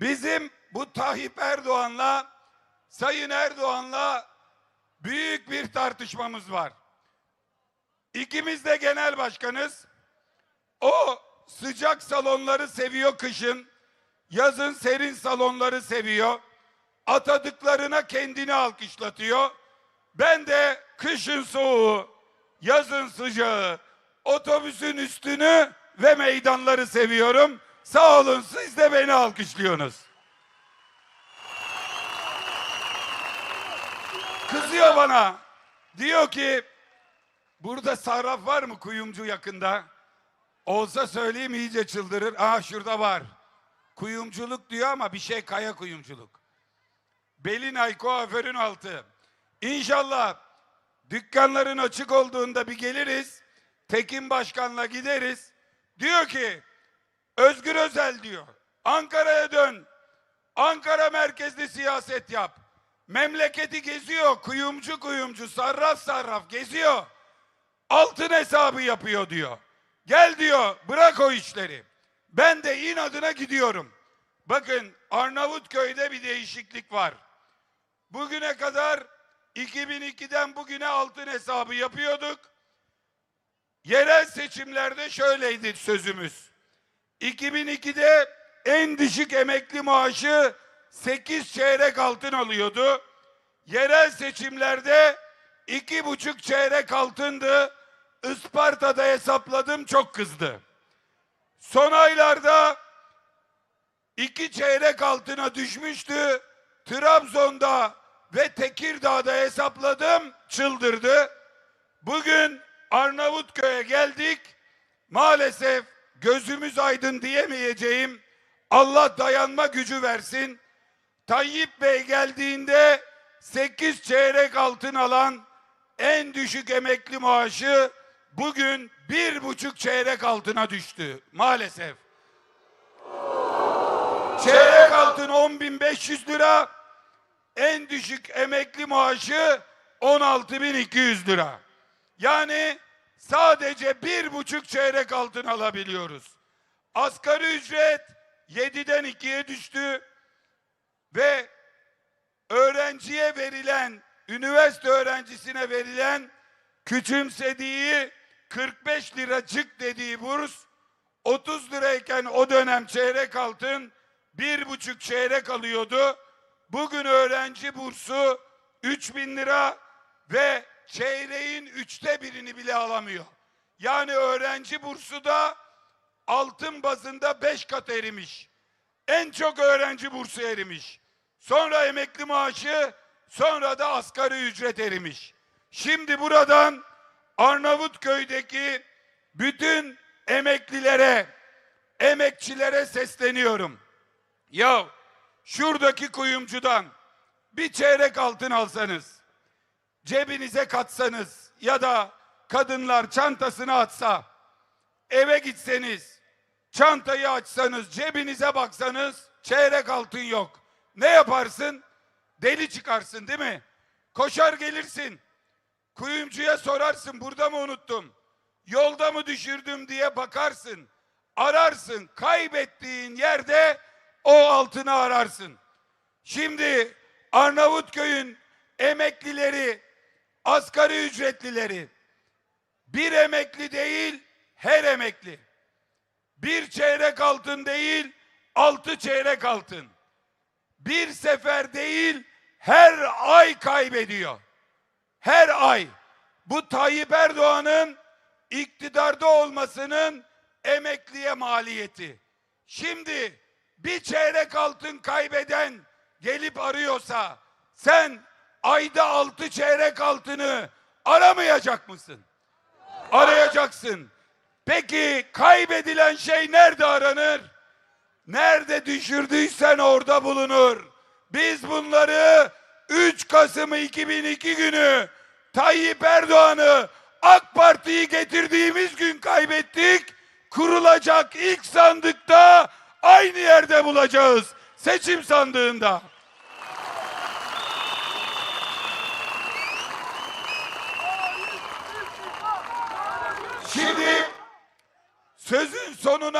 Bizim bu Tayyip Erdoğan'la Sayın Erdoğan'la büyük bir tartışmamız var. İkimiz de genel başkanız. O sıcak salonları seviyor kışın. Yazın serin salonları seviyor. Atadıklarına kendini alkışlatıyor. Ben de kışın soğuğu, yazın sıcağı, otobüsün üstünü ve meydanları seviyorum. Sağ olun siz de beni alkışlıyorsunuz. Kızıyor bana. Diyor ki burada sarraf var mı kuyumcu yakında? Olsa söyleyeyim iyice çıldırır. Aa şurada var. Kuyumculuk diyor ama bir şey kaya kuyumculuk. Belinay kuaförün altı. İnşallah dükkanların açık olduğunda bir geliriz. Tekin Başkan'la gideriz. Diyor ki Özgür Özel diyor. Ankara'ya dön. Ankara merkezli siyaset yap. Memleketi geziyor. Kuyumcu kuyumcu, sarraf sarraf geziyor. Altın hesabı yapıyor diyor. Gel diyor bırak o işleri. Ben de inadına gidiyorum. Bakın Arnavutköy'de bir değişiklik var. Bugüne kadar 2002'den bugüne altın hesabı yapıyorduk. Yerel seçimlerde şöyleydi sözümüz. 2002'de en düşük emekli maaşı 8 çeyrek altın alıyordu. Yerel seçimlerde iki buçuk çeyrek altındı. Isparta'da hesapladım çok kızdı. Son aylarda iki çeyrek altına düşmüştü. Trabzon'da ve Tekirdağ'da hesapladım çıldırdı. Bugün Arnavutköy'e geldik. Maalesef gözümüz aydın diyemeyeceğim. Allah dayanma gücü versin. Tayyip Bey geldiğinde 8 çeyrek altın alan en düşük emekli maaşı bugün bir buçuk çeyrek altına düştü maalesef. Çeyrek altın 10.500 lira, en düşük emekli maaşı 16.200 lira. Yani sadece bir buçuk çeyrek altın alabiliyoruz. Asgari ücret 7'den 2'ye düştü ve öğrenciye verilen, üniversite öğrencisine verilen küçümsediği 45 liracık dediği burs 30 lirayken o dönem çeyrek altın bir buçuk çeyrek alıyordu. Bugün öğrenci bursu 3000 lira ve çeyreğin üçte birini bile alamıyor. Yani öğrenci bursu da altın bazında beş kat erimiş. En çok öğrenci bursu erimiş. Sonra emekli maaşı, sonra da asgari ücret erimiş. Şimdi buradan Arnavutköy'deki bütün emeklilere, emekçilere sesleniyorum. Ya şuradaki kuyumcudan bir çeyrek altın alsanız, cebinize katsanız ya da kadınlar çantasını atsa, eve gitseniz, çantayı açsanız, cebinize baksanız çeyrek altın yok. Ne yaparsın? Deli çıkarsın değil mi? Koşar gelirsin. Kuyumcuya sorarsın burada mı unuttum? Yolda mı düşürdüm diye bakarsın. Ararsın. Kaybettiğin yerde o altını ararsın. Şimdi Arnavutköy'ün emeklileri, asgari ücretlileri bir emekli değil her emekli. Bir çeyrek altın değil altı çeyrek altın. Bir sefer değil her ay kaybediyor. Her ay. Bu Tayyip Erdoğan'ın iktidarda olmasının emekliye maliyeti. Şimdi bir çeyrek altın kaybeden gelip arıyorsa sen ayda altı çeyrek altını aramayacak mısın? Arayacaksın. Peki kaybedilen şey nerede aranır? Nerede düşürdüysen orada bulunur. Biz bunları 3 Kasım 2002 günü Tayyip Erdoğan'ı AK Parti'yi getirdiğimiz gün kaybettik. Kurulacak ilk sandıkta aynı yerde bulacağız. Seçim sandığında. Şimdi sözün sonuna